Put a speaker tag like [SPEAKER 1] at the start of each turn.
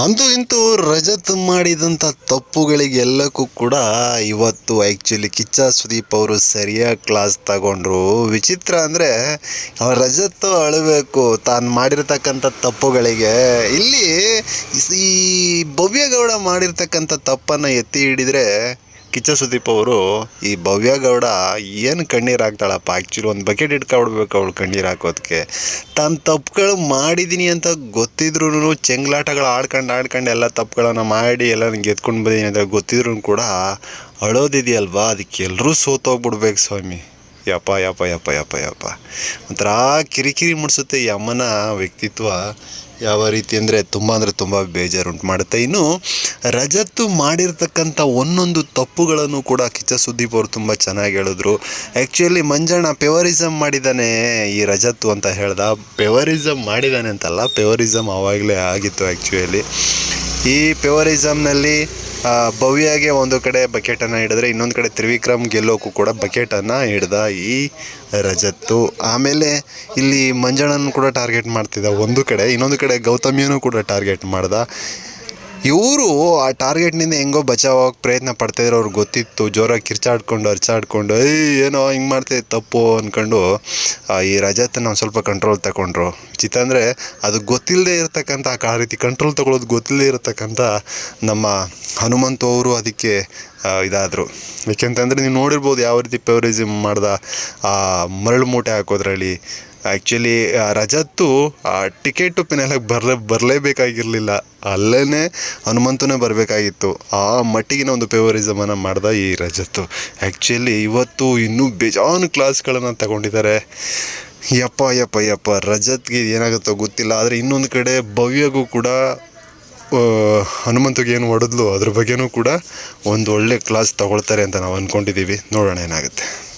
[SPEAKER 1] ಅಂತೂ ಇಂತೂ ರಜತ್ ಮಾಡಿದಂಥ ತಪ್ಪುಗಳಿಗೆಲ್ಲಕ್ಕೂ ಕೂಡ ಇವತ್ತು ಆ್ಯಕ್ಚುಲಿ ಕಿಚ್ಚ ಸುದೀಪ್ ಅವರು ಸರಿಯಾಗಿ ಕ್ಲಾಸ್ ತಗೊಂಡ್ರು. ವಿಚಿತ್ರ ಅಂದರೆ ರಜತ್ ಅಳಬೇಕು. ತಾನು ಮಾಡಿರ್ತಕ್ಕಂಥ ತಪ್ಪುಗಳಿಗೆ. ಇಲ್ಲಿ ಈ ಭವ್ಯಗೌಡ ಮಾಡಿರ್ತಕ್ಕಂಥ ತಪ್ಪನ್ನು ಎತ್ತಿ ಹಿಡಿದ್ರೆ ಕಿಚ್ಚ ಸುದೀಪ್ ಅವರು ಈ ಭವ್ಯಗೌಡ ಏನು ಕಣ್ಣೀರು ಹಾಕ್ತಾಳಪ್ಪ? ಆ್ಯಕ್ಚುಲಿ ಒಂದು ಬಕೆಟ್ ಇಟ್ಕೊಬಿಡ್ಬೇಕು ಅವಳು ಕಣ್ಣೀರು ಹಾಕೋದಕ್ಕೆ ತಾನು ತಪ್ಪುಗಳು ಮಾಡಿದ್ದೀನಿ ಅಂತ ಗೊತ್ತಿದ್ರೂ ಚೆಂಗ್ಲಾಟಗಳು ಆಡ್ಕೊಂಡು ಆಡ್ಕೊಂಡು ಎಲ್ಲ ತಪ್ಪುಗಳನ್ನು ಮಾಡಿ ಎಲ್ಲ ಗೆದ್ಕೊಂಡು ಬಂದೀನಿ ಅಂತ ಗೊತ್ತಿದ್ರು ಕೂಡ ಅಳೋದಿದೆಯಲ್ವಾ? ಅದಕ್ಕೆ ಎಲ್ಲರೂ ಸೋತೋಗ್ಬಿಡ್ಬೇಕು ಸ್ವಾಮಿ. ಯಪ್ಪ ಯಪ್ಪ ಯಪ್ಪ ಯಪ್ಪ ಯಪ್ಪ. ಒಂಥರ ಕಿರಿಕಿರಿ ಮೂಡಿಸುತ್ತೆ ಈ ವ್ಯಕ್ತಿತ್ವ. ಯಾವ ರೀತಿ ಅಂದರೆ ತುಂಬ ಅಂದರೆ ತುಂಬ ಬೇಜಾರುಂಟು ಮಾಡುತ್ತೆ ಇನ್ನು ರಜತ್ತು ಮಾಡಿರ್ತಕ್ಕಂಥ ಒಂದೊಂದು ತಪ್ಪುಗಳನ್ನು ಕೂಡ ಕಿಚ್ಚ ಸುದೀಪ್ ಅವರು ತುಂಬ ಚೆನ್ನಾಗಿ ಹೇಳಿದ್ರು. ಆ್ಯಕ್ಚುಲಿ ಮಂಜಣ್ಣ ಪೆವರಿಸಮ್ ಮಾಡಿದ್ದಾನೆ ಈ ರಜತ್ತು ಅಂತ ಹೇಳ್ದ. ಪೆವರಿಸಮ್ ಮಾಡಿದ್ದಾನೆ ಅಂತಲ್ಲ ಪೆವರಿಸಮ್ ಆವಾಗಲೇ ಆಗಿತ್ತು ಆ್ಯಕ್ಚುಲಿ ಈ ಪೆವರಿಸಮ್ನಲ್ಲಿ ಭವ್ಯಗೆ ಒಂದು ಕಡೆ ಬಕೆಟನ್ನು ಹಿಡಿದ್ರೆ ಇನ್ನೊಂದು ಕಡೆ ತ್ರಿವಿಕ್ರಮ್ ಗೆಲ್ಲೋಕ್ಕೂ ಕೂಡ ಬಕೆಟನ್ನು ಹಿಡ್ದ ಈ ರಜತ್ತು. ಆಮೇಲೆ ಇಲ್ಲಿ ಮಂಜಣ್ಣನ ಕೂಡ ಟಾರ್ಗೆಟ್ ಮಾಡ್ತಿದ್ದ ಒಂದು ಕಡೆ, ಇನ್ನೊಂದು ಕಡೆ ಗೌತಮಿಯನ್ನು ಕೂಡ ಟಾರ್ಗೆಟ್ ಮಾಡ್ದ. ಇವರು ಆ ಟಾರ್ಗೆಟ್ನಿಂದ ಹೆಂಗೋ ಬಚಾವಾಗ ಪ್ರಯತ್ನ ಪಡ್ತಾಯಿದ್ರು ಅವ್ರಿಗೆ ಗೊತ್ತಿತ್ತು. ಜೋರಾಗಿ ಕಿರ್ಚಾಡ್ಕೊಂಡು ಅರ್ಚಾಡ್ಕೊಂಡು ಏಯ್, ಏನೋ ಹಿಂಗೆ ಮಾಡ್ತಿದ್ದೆ ತಪ್ಪು ಅಂದ್ಕೊಂಡು ಈ ರಜಾತನ ಒಂದು ಸ್ವಲ್ಪ ಕಂಟ್ರೋಲ್ ತಗೊಂಡ್ರು ಚಿತ್ತ ಅಂದರೆ ಅದು ಗೊತ್ತಿಲ್ಲದೆ ಇರತಕ್ಕಂಥ ಆ ರೀತಿ ಕಂಟ್ರೋಲ್ ತಗೊಳ್ಳೋದು ಗೊತ್ತಿಲ್ಲದೆ ಇರತಕ್ಕಂಥ ನಮ್ಮ ಹನುಮಂತು ಅವರು ಅದಕ್ಕೆ ಇದಾದರು. ಯಾಕೆಂತಂದರೆ ನೀವು ನೋಡಿರ್ಬೋದು ಯಾವ ರೀತಿ ಪೆವರಿಸಮ್ ಮಾಡ್ದ, ಆ, ಮರಳು ಮೂಟೆ ಹಾಕೋದ್ರಲ್ಲಿ ಆ್ಯಕ್ಚುಲಿ ರಜತ್ತು, ಆ, ಟಿಕೆಟು ಪಿನೆಲಾಗಿ ಬರಲೇ, ಬರಲೇಬೇಕಾಗಿರಲಿಲ್ಲ. ಅಲ್ಲೇ ಹನುಮಂತನೇ ಬರಬೇಕಾಗಿತ್ತು. ಆ ಮಟ್ಟಿಗಿನ ಒಂದು ಪೇವರಿಸಮನ್ನು ಮಾಡ್ದ ಈ ರಜತ್ತು. ಆ್ಯಕ್ಚುಲಿ ಇವತ್ತು ಇನ್ನೂ ಬೇಜಾನು ಕ್ಲಾಸ್ಗಳನ್ನು ತಗೊಂಡಿದ್ದಾರೆ ಯಪ್ಪ ಯಪ್ಪ ಯಪ್ಪ, ರಜತ್ಗೆ ಏನಾಗುತ್ತೋ ಗೊತ್ತಿಲ್ಲ. ಆದರೆ ಇನ್ನೊಂದು ಕಡೆ ಭವ್ಯಗೂ ಕೂಡ ಹನುಮಂತಗೆ ಏನು ಹೊಡೆದ್ಲು ಅದ್ರ ಬಗ್ಗೆನೂ ಕೂಡ ಒಂದು ಒಳ್ಳೆ ಕ್ಲಾಸ್ ತಗೊಳ್ತಾರೆ ಅಂತ ನಾವು ಅಂದ್ಕೊಂಡಿದ್ದೀವಿ ನೋಡೋಣ ಏನಾಗುತ್ತೆ.